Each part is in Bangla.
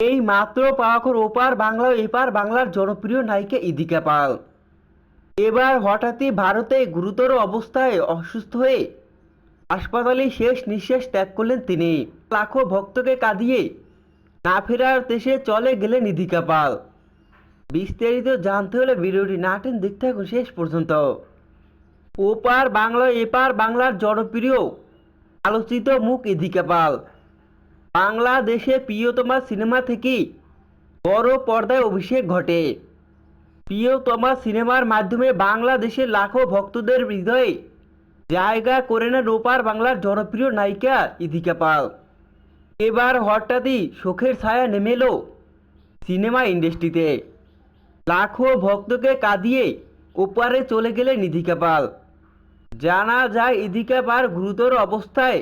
এই মাত্র পাওয়াখর ওপার বাংলা এপার বাংলার জনপ্রিয় নায়িকা ইদিকা পাল। এবার হঠাৎই ভারতে গুরুতর অবস্থায় অসুস্থ হয়ে হাসপাতালে শেষ নিঃশ্বাস ত্যাগ করলেন তিনি। লাখো ভক্তকে কাঁদিয়ে না ফেরার দেশে চলে গেলেন ইদিকা পাল। বিস্তারিত জানতে হলে ভিডিওটি না টেন দেখতে থাকুন শেষ পর্যন্ত। ওপার বাংলা এপার বাংলার জনপ্রিয় আলোচিত মুখ ইদিকা পাল। বাংলাদেশে প্রিয়তমা সিনেমা থেকে বড় পর্দায় অভিষেক ঘটে। প্রিয়তমা সিনেমার মাধ্যমে বাংলাদেশের লাখো ভক্তদের হৃদয়ে জায়গা করে নেন ওপার বাংলার জনপ্রিয় নায়িকা ইদিকা পাল। এবার হঠাৎই শোকের ছায়া নেমে এলো সিনেমা ইন্ডাস্ট্রিতে। লাখো ভক্তকে কাঁদিয়ে ওপারে চলে গেলেন ইদিকা পাল। জানা যায় ইদিকা পাল গুরুতর অবস্থায়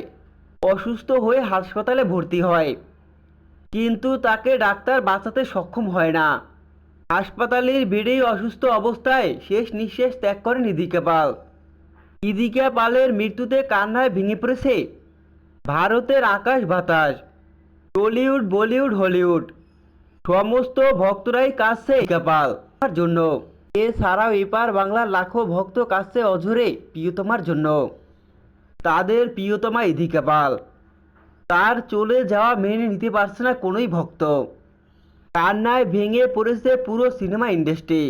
অসুস্থ হয়ে হাসপাতালে ভর্তি হয়। কিন্তু তাকে ডাক্তার বাঁচাতে সক্ষম হয় না। হাসপাতালের বেডেই অসুস্থ অবস্থায় শেষ নিঃশ্বাস ত্যাগ করেন ইদিকা পাল। ইদিকা পালের মৃত্যুতে কান্নায় ভেঙে পড়েছে ভারতের আকাশ বাতাস, টলিউড, বলিউড, হলিউড। সমস্ত ভক্তরাই কাঁদছে ইদিকা পাল জন্য। এছাড়াও এপার বাংলার লাখো ভক্ত কাঁদছে অঝরে প্রিয়তমার জন্য। তাদের প্রিয়তমা ইদিকা পাল। তার চলে যাওয়া মেনে নিতে পারছে না কোনোই ভক্ত। কান্নায় ভেঙে পড়েছে পুরো সিনেমা ইন্ডাস্ট্রি।